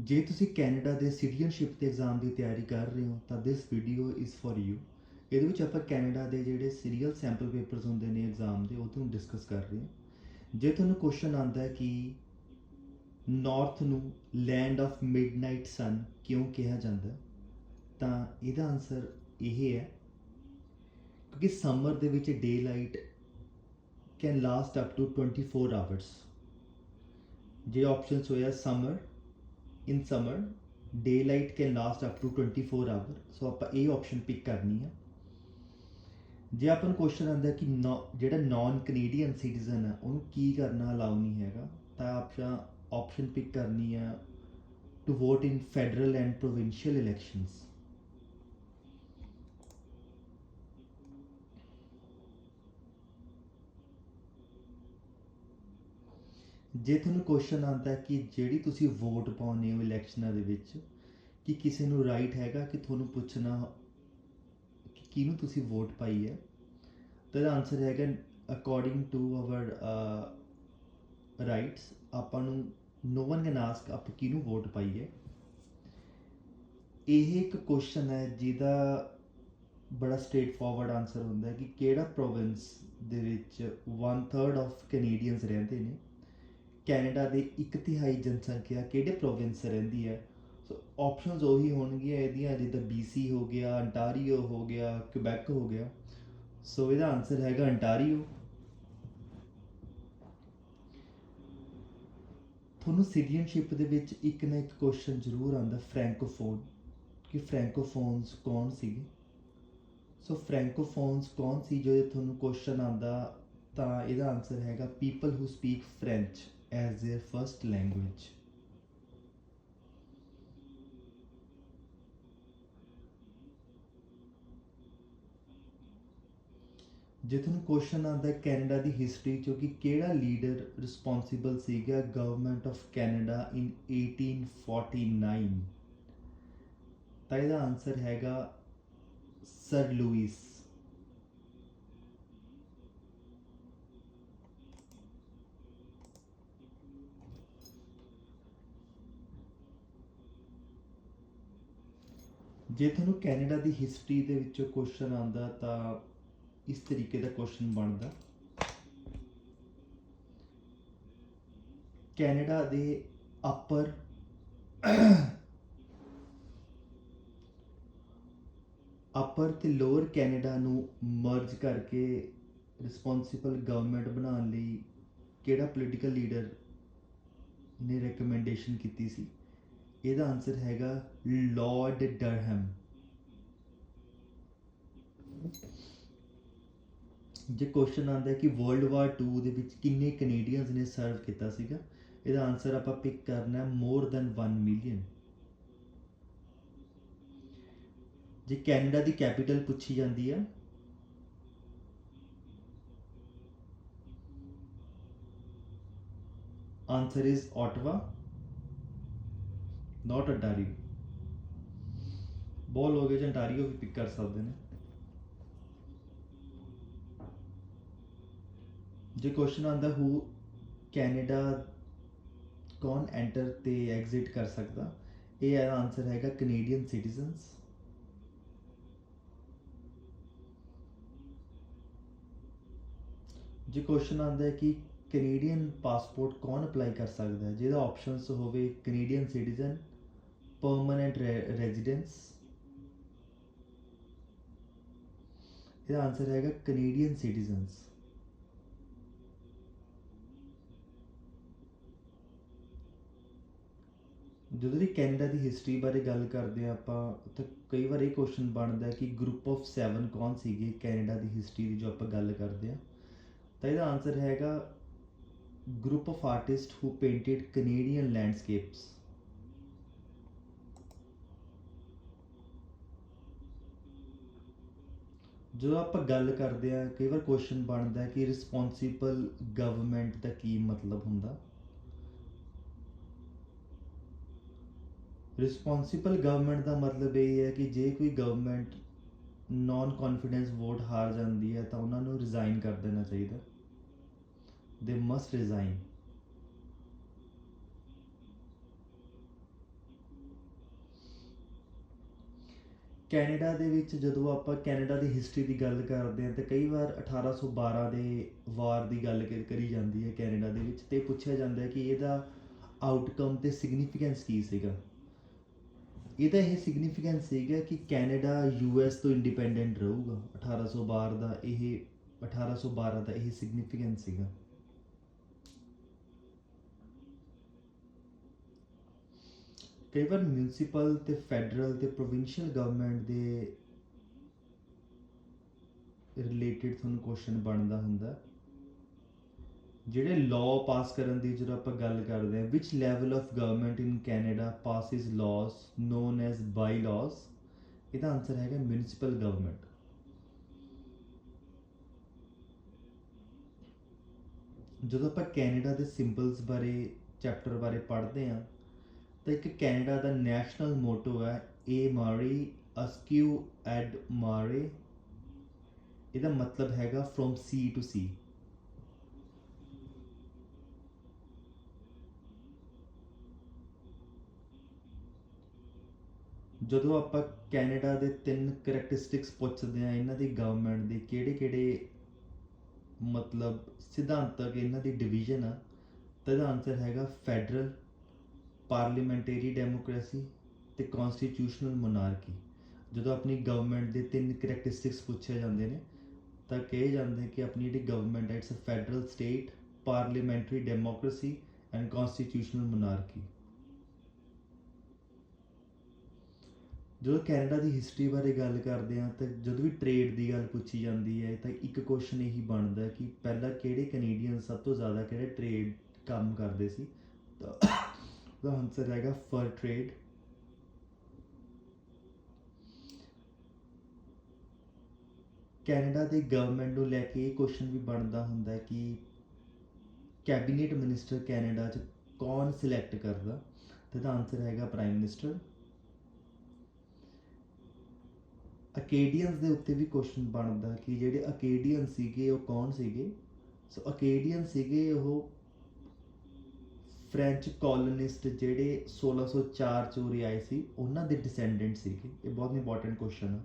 ਜੇ ਤੁਸੀਂ ਕੈਨੇਡਾ ਦੇ ਸਿਟੀਜ਼ਨਸ਼ਿਪ ਦੇ ਐਗਜ਼ਾਮ ਦੀ ਤਿਆਰੀ ਕਰ ਰਹੇ ਹੋ, ਤਾਂ this video is for you ਇਹਦੇ ਵਿੱਚ ਆਪਾਂ ਕੈਨੇਡਾ ਦੇ ਜਿਹੜੇ ਸੀਰੀਅਲ ਸੈਂਪਲ ਪੇਪਰਸ ਹੁੰਦੇ ਨੇ ਐਗਜ਼ਾਮ ਦੇ, ਉਹ ਤੁਹਾਨੂੰ ਡਿਸਕਸ ਕਰ ਰਹੇ ਹਾਂ। ਜੇ ਤੁਹਾਨੂੰ ਕੁਐਸਚਨ ਆਂਦਾ ਹੈ ਕਿ ਨਾਰਥ ਨੂੰ ਲੈਂਡ ਆਫ ਮਿਡਨਾਈਟ ਸਨ ਕਿਉਂ ਕਿਹਾ ਜਾਂਦਾ ਤਾਂ ਇਹਦਾ ਆਨਸਰ ਇਹ ਹੈ ਕਿਉਂਕਿ ਸਮਰ ਦੇ ਵਿੱਚ daylight can last up to 24 hours ਜੇ ਆਪਸ਼ਨਸ ਹੋਇਆ summer in summer daylight can last up to 24 hour so ਆਪਾਂ ਇਹ ਆਪਸ਼ਨ ਪਿਕ ਕਰਨੀ ਹੈ ਜੇ ਆਪਾਂ ਨੂੰ ਕੁਐਸਚਨ ਆਉਂਦਾ ਕਿ ਨੌ- ਜਿਹੜਾ ਨਾਨ ਕੈਨੇਡੀਅਨ ਸਿਟੀਜ਼ਨ ਹੈ ਉਹਨੂੰ ਕੀ ਕਰਨਾ ਅਲਾਉ ਨਹੀਂ ਹੈਗਾ, ਤਾਂ ਆਪਾਂ ਆਪਸ਼ਨ ਪਿਕ ਕਰਨੀ ਆ to vote in federal and provincial elections ਜੇ ਤੁਹਾਨੂੰ ਕੁਐਸਚਨ ਆਉਂਦਾ ਕਿ ਜਿਹੜੀ ਤੁਸੀਂ ਵੋਟ ਪਾਉਂਦੇ ਹੋ ਇਲੈਕਸ਼ਨਾਂ ਦੇ ਵਿੱਚ, ਕਿ ਕਿਸੇ ਨੂੰ ਰਾਈਟ ਹੈਗਾ ਕਿ ਤੁਹਾਨੂੰ ਪੁੱਛਣਾ ਕਿ ਕਿਹਨੂੰ ਤੁਸੀਂ ਵੋਟ ਪਾਈ ਹੈ, ਤਾਂ ਇਹਦਾ ਆਨਸਰ ਹੈਗਾ ਅਕੋਰਡਿੰਗ ਟੂ ਆਵਰ ਰਾਈਟਸ ਆਪਾਂ ਨੂੰ ਨੋ ਵਨ ਕੈਨ ਆਸਕ ਆਪ ਕਿਹਨੂੰ ਵੋਟ ਪਾਈ ਹੈ। ਇਹ ਇੱਕ ਕੁਐਸਚਨ ਹੈ ਜਿਹਦਾ ਬੜਾ ਸਟ੍ਰੇਟ ਫਾਰਵਰਡ ਆਨਸਰ ਹੁੰਦਾ ਹੈ ਕਿ ਕਿਹੜਾ ਪ੍ਰੋਵਿੰਸ ਦੇ ਵਿੱਚ 1/3 ਆਫ ਕੈਨੇਡੀਅਨਸ ਰਹਿੰਦੇ ਨੇ? ਕੈਨੇਡਾ ਦੇ ਇੱਕ ਤਿਹਾਈ ਜਨਸੰਖਿਆ ਕਿਹੜੇ ਪ੍ਰੋਵਿੰਸ ਰਹਿੰਦੀ ਹੈ? ਸੋ ਆਪਸ਼ਨਸ ਉਹੀ ਹੋਣਗੀਆਂ ਇਹਦੀਆਂ, ਜਿੱਦਾਂ BC ਹੋ ਗਿਆ ਅੰਟਾਰੀਓ ਹੋ ਗਿਆ ਕਿਬੈਕ ਹੋ ਗਿਆ। ਸੋ ਇਹਦਾ ਆਨਸਰ ਹੈਗਾ ਅੰਟਾਰੀਓ ਤੁਹਾਨੂੰ ਸਿਟੀਜ਼ਨਸ਼ਿਪ ਦੇ ਵਿੱਚ ਇੱਕ ਨਾ ਇੱਕ ਕੁਐਸਚਨ ਜ਼ਰੂਰ ਆਉਂਦਾ ਫ੍ਰੈਂਕੋਫੋਨ ਕਿ ਫ੍ਰੈਂਕੋਫੋਨਸ ਕੌਣ ਸੀਗੇ? ਸੋ ਫ੍ਰੈਂਕੋਫੋਨਸ ਕੌਣ ਸੀ ਜੋ ਤੁਹਾਨੂੰ ਕੁਐਸਚਨ ਆਉਂਦਾ, ਤਾਂ ਇਹਦਾ ਆਨਸਰ ਹੈਗਾ people who speak French as their first language. ਜੇ ਤੁਹਾਨੂੰ ਕੁਐਸਚਨ ਆਉਂਦਾ ਕੈਨੇਡਾ ਦੀ ਹਿਸਟਰੀ 'ਚੋਂ ਕਿ ਕਿਹੜਾ ਲੀਡਰ ਰਿਸਪੌਂਸਿਬਲ ਸੀਗਾ ਗਵਰਨਮੈਂਟ ਆਫ ਕੈਨੇਡਾ ਇਨ 1849 ਤਾਂ ਇਹਦਾ ਆਨਸਰ ਹੈਗਾ ਸਰ ਲੂਇਸ ਜੇ ਤੁਹਾਨੂੰ ਕੈਨੇਡਾ ਦੀ ਹਿਸਟਰੀ ਦੇ ਵਿੱਚੋਂ ਕੁਐਸਚਨ ਆਉਂਦਾ ਤਾਂ ਇਸ ਤਰੀਕੇ ਦਾ ਕੁਐਸਚਨ ਬਣਦਾ। ਕੈਨੇਡਾ ਦੇ ਅਪਰ ਅਪਰ ਤੇ ਲੋਅਰ ਕੈਨੇਡਾ ਨੂੰ ਮਰਜ ਕਰਕੇ ਰਿਸਪੌਂਸਿਬਲ ਗਵਰਨਮੈਂਟ ਬਣਾਉਣ ਲਈ ਕਿਹੜਾ ਪੋਲੀਟੀਕਲ ਲੀਡਰ ਨੇ ਰეკਮੈਂਡੇਸ਼ਨ ਕੀਤੀ ਸੀ? ਇਹਦਾ ਆਨਸਰ ਹੈਗਾ ਲਾਰਡ ਡਰਹਮ ਜੇ ਕੁਐਸਚਨ ਆਉਂਦਾ ਹੈ ਕਿ ਵਰਲਡ ਵਾਰ 2 ਦੇ ਵਿੱਚ ਕਿੰਨੇ ਕੈਨੇਡੀਅਨਸ ਨੇ ਸਰਵ ਕੀਤਾ ਸੀਗਾ, ਇਹਦਾ ਆਨਸਰ ਆਪਾਂ ਪਿਕ ਕਰਨਾ ਹੈ ਮੋਰ ਦੈਨ 1 ਮਿਲੀਅਨ ਜੇ ਕੈਨੇਡਾ ਦੀ ਕੈਪੀਟਲ ਪੁੱਛੀ ਜਾਂਦੀ ਹੈ answer is Ottawa not Ontario ਬਹੁਤ ਲੋਕ ਇਹ ਅੰਟਾਰੀਓ ਵੀ ਪਿਕ ਕਰ ਸਕਦੇ ਨੇ। ਜੇ ਕੁਐਸਚਨ ਆਂਦਾ ਹੂ ਕੈਨੇਡਾ ਕੌਣ ਐਂਟਰ ਤੇ ਐਗਜ਼ਿਟ ਕਰ ਸਕਦਾ? ਇਹ ਆਨਸਰ ਹੈਗਾ ਕੈਨੇਡੀਅਨ ਸਿਟੀਜ਼ਨਸ ਜੇ ਕੁਐਸਚਨ ਆਂਦਾ ਹੈ ਕਿ ਕੈਨੇਡੀਅਨ ਪਾਸਪੋਰਟ ਕੌਣ ਅਪਲਾਈ ਕਰ ਸਕਦਾ ਹੈ? ਜਿਹਦਾ ਆਪਸ਼ਨਸ ਹੋਵੇ ਕੈਨੇਡੀਅਨ ਸਿਟੀਜ਼ਨ ਪਰਮਨੈਂਟ ਰੈਜ਼ੀਡੈਂਸ ਇਹਦਾ ਆਨਸਰ ਹੈਗਾ ਕੈਨੇਡੀਅਨ ਸਿਟੀਜ਼ਨਸ ਜਦੋਂ ਦੀ ਕੈਨੇਡਾ ਦੀ ਹਿਸਟਰੀ ਬਾਰੇ ਗੱਲ ਕਰਦੇ ਆ ਆਪਾਂ, ਤਾਂ ਕਈ ਵਾਰ ਇਹ ਕੁਐਸਚਨ ਬਣਦਾ ਕਿ ਗਰੁੱਪ ਆਫ 7 ਕੌਣ ਸੀਗੇ ਕੈਨੇਡਾ ਦੀ ਹਿਸਟਰੀ ਦੀ ਜੋ ਆਪਾਂ ਗੱਲ ਕਰਦੇ ਆ ਤਾਂ ਇਹਦਾ ਆਨਸਰ ਹੈਗਾ group of artist who painted Canadian landscapes ਜਦੋਂ ਆਪਾਂ ਗੱਲ ਕਰਦੇ ਆ ਕਈ ਵਾਰ ਕੁਐਸਚਨ ਬਣਦਾ ਕਿ ਰਿਸਪੌਂਸਿਬਲ ਗਵਰਨਮੈਂਟ ਦਾ ਕੀ ਮਤਲਬ ਹੁੰਦਾ? ਰਿਸਪੌਂਸਿਬਲ ਗਵਰਨਮੈਂਟ ਦਾ ਮਤਲਬ ਇਹ ਹੈ ਕਿ ਜੇ ਕੋਈ ਗਵਰਨਮੈਂਟ ਨਾਨ ਕੌਨਫੀਡੈਂਸ ਵੋਟ ਹਾਰ ਜਾਂਦੀ ਹੈ, ਤਾਂ ਉਹਨਾਂ ਨੂੰ ਰਿਜ਼ਾਈਨ ਕਰ ਦੇਣਾ ਚਾਹੀਦਾ। ਦੇ ਮਸਟ ਰਿਜ਼ਾਈਨ ਕੈਨੇਡਾ ਦੇ ਵਿੱਚ ਜਦੋਂ ਆਪਾਂ ਕੈਨੇਡਾ ਦੀ ਹਿਸਟਰੀ ਦੀ ਗੱਲ ਕਰਦੇ ਹਾਂ ਤਾਂ ਕਈ ਵਾਰ 1812 ਦੇ ਵਾਰ ਦੀ ਗੱਲ ਕ- ਕਰੀ ਜਾਂਦੀ ਹੈ ਕੈਨੇਡਾ ਦੇ ਵਿੱਚ ਤੇ ਪੁੱਛਿਆ ਜਾਂਦਾ ਕਿ ਇਹਦਾ ਆਊਟਕਮ ਅਤੇ ਸਿਗਨੀਫੀਕੈਂਸ ਕੀ ਸੀਗਾ। ਇਹਦਾ ਇਹ ਸਿਗਨੀਫੀਕੈਂਸ ਸੀਗਾ ਕਿ ਕੈਨੇਡਾ ਯੂ ਯੂਐਸ ਤੋਂ ਇੰਡੀਪੈਂਡੈਂਟ ਰਹੂਗਾ। 1812 ਦਾ ਇਹ 1812 ਦਾ ਇਹ ਸਿਗਨੀਫੀਕੈਂਸ ਸੀਗਾ। ਕਈ ਵਾਰ ਮਿਊਨਿਸਪਲ ਤੇ ਫੈਡਰਲ ਤੇ ਪ੍ਰੋਵਿੰਸ਼ੀਅਲ ਗਵਰਨਮੈਂਟ ਦੇ ਰਿਲੇਟਡ ਤੁਹਾਨੂੰ ਕੁਐਸਚਨ ਬਣਦਾ ਹੁੰਦਾ। ਜਿਹੜੇ ਲਾਅ ਪਾਸ ਕਰਨ ਦੀ ਜਦੋਂ ਆਪਾਂ ਗੱਲ ਕਰਦੇ ਹਾਂ ਵਿਚ level of government in Canada passes laws known as bylaws ਇਹਦਾ ਆਨਸਰ ਹੈਗਾ ਮਿਊਨਿਸਪਲ ਗਵਰਨਮੈਂਟ ਜਦੋਂ ਆਪਾਂ ਕੈਨੇਡਾ ਦੇ ਸਿੰਬਲਸ ਬਾਰੇ ਚੈਪਟਰ ਬਾਰੇ ਪੜ੍ਹਦੇ ਹਾਂ ਤਾਂ ਇੱਕ ਕੈਨੇਡਾ ਦਾ ਨੈਸ਼ਨਲ ਮੋਟੋ ਹੈ ਏ ਮਾਰੀ ਅਸਕਿਊ ਐਡ ਮਾਰੇ, ਇਹਦਾ ਮਤਲਬ ਹੈਗਾ ਫਰੋਮ ਸੀ ਟੂ ਸੀ ਜਦੋਂ ਆਪਾਂ ਕੈਨੇਡਾ ਦੇ ਤਿੰਨ ਕਰੈਕਟਰਿਸਟਿਕਸ ਪੁੱਛਦੇ ਆ ਇਹਨਾਂ ਦੀ ਗਵਰਨਮੈਂਟ ਦੇ ਕਿਹੜੇ ਕਿਹੜੇ ਮਤਲਬ ਸਿਧਾਂਤਕ ਇਹਨਾਂ ਦੀ ਡਿਵੀਜ਼ਨ ਆ, ਤਾਂ ਇਹਦਾ ਆਨਸਰ ਹੈਗਾ ਫੈਡਰਲ ਪਾਰਲੀਮੈਂਟਰੀ ਡੈਮੋਕ੍ਰੇਸੀ ਤੇ ਕਨਸਟੀਟਿਊਸ਼ਨਲ ਮੋਨਾਰਕੀ। ਜਦੋਂ ਆਪਣੀ ਗਵਰਨਮੈਂਟ ਦੇ ਤਿੰਨ ਕਰੈਕਟਰਿਸਟਿਕਸ ਪੁੱਛੇ ਜਾਂਦੇ ਨੇ, ਤਾਂ ਕਹੇ ਜਾਂਦੇ ਕਿ ਆਪਣੀ ਜਿਹੜੀ ਗਵਰਨਮੈਂਟ ਹੈ it's uh federal state parliamentary democracy and constitutional monarchy ਜਦੋਂ ਕੈਨੇਡਾ ਦੀ ਹਿਸਟਰੀ ਬਾਰੇ ਗੱਲ ਕਰਦੇ ਹਾਂ, ਤਾਂ ਜਦੋਂ ਵੀ ਟ੍ਰੇਡ ਦੀ ਗੱਲ ਪੁੱਛੀ ਜਾਂਦੀ ਹੈ, ਤਾਂ ਇੱਕ ਕੁਐਸਚਨ ਇਹੀ ਬਣਦਾ ਕਿ ਪਹਿਲਾਂ ਕਿਹੜੇ ਕੈਨੇਡੀਅਨ ਸਭ ਤੋਂ ਜ਼ਿਆਦਾ ਕਿਹੜੇ ਟ੍ਰੇਡ ਕੰਮ ਕਰਦੇ ਸੀ? ਤਾਂ ਉਹਦਾ ਆਨਸਰ ਹੈਗਾ ਫਰ ਟ੍ਰੇਡ ਕੈਨੇਡਾ ਦੇ ਗਵਰਨਮੈਂਟ ਨੂੰ ਲੈ ਕੇ ਇਹ ਕੁਐਸਚਨ ਵੀ ਬਣਦਾ ਹੁੰਦਾ ਕਿ ਕੈਬਨਿਟ ਮਿਨਿਸਟਰ ਕੈਨੇਡਾ 'ਚ ਕੌਣ ਸਿਲੈਕਟ ਕਰਦਾ? ਤੇ ਦਾ ਆਨਸਰ ਹੈਗਾ ਪ੍ਰਾਈਮ ਮਿਨਿਸਟਰ ਅਕੇਡੀਅਨਸ ਦੇ ਉੱਤੇ ਵੀ ਕੁਐਸਚਨ ਬਣਦਾ ਕਿ ਜਿਹੜੇ ਅਕੇਡੀਅਨ ਸੀਗੇ ਉਹ ਕੌਣ ਸੀਗੇ? ਸੋ ਅਕੇਡੀਅਨ ਸੀਗੇ ਉਹ ਫ੍ਰੈਂਚ ਕਲੋਨਿਸਟ ਜਿਹੜੇ 1604 ਚ ਉਰੇ ਆਏ ਸੀ, ਉਹਨਾਂ ਦੇ ਡਿਸੈਂਡੈਂਟ ਸੀਗੇ। ਇਹ ਬਹੁਤ ਇੰਪੋਰਟੈਂਟ ਕੁਐਸਚਨ ਆ।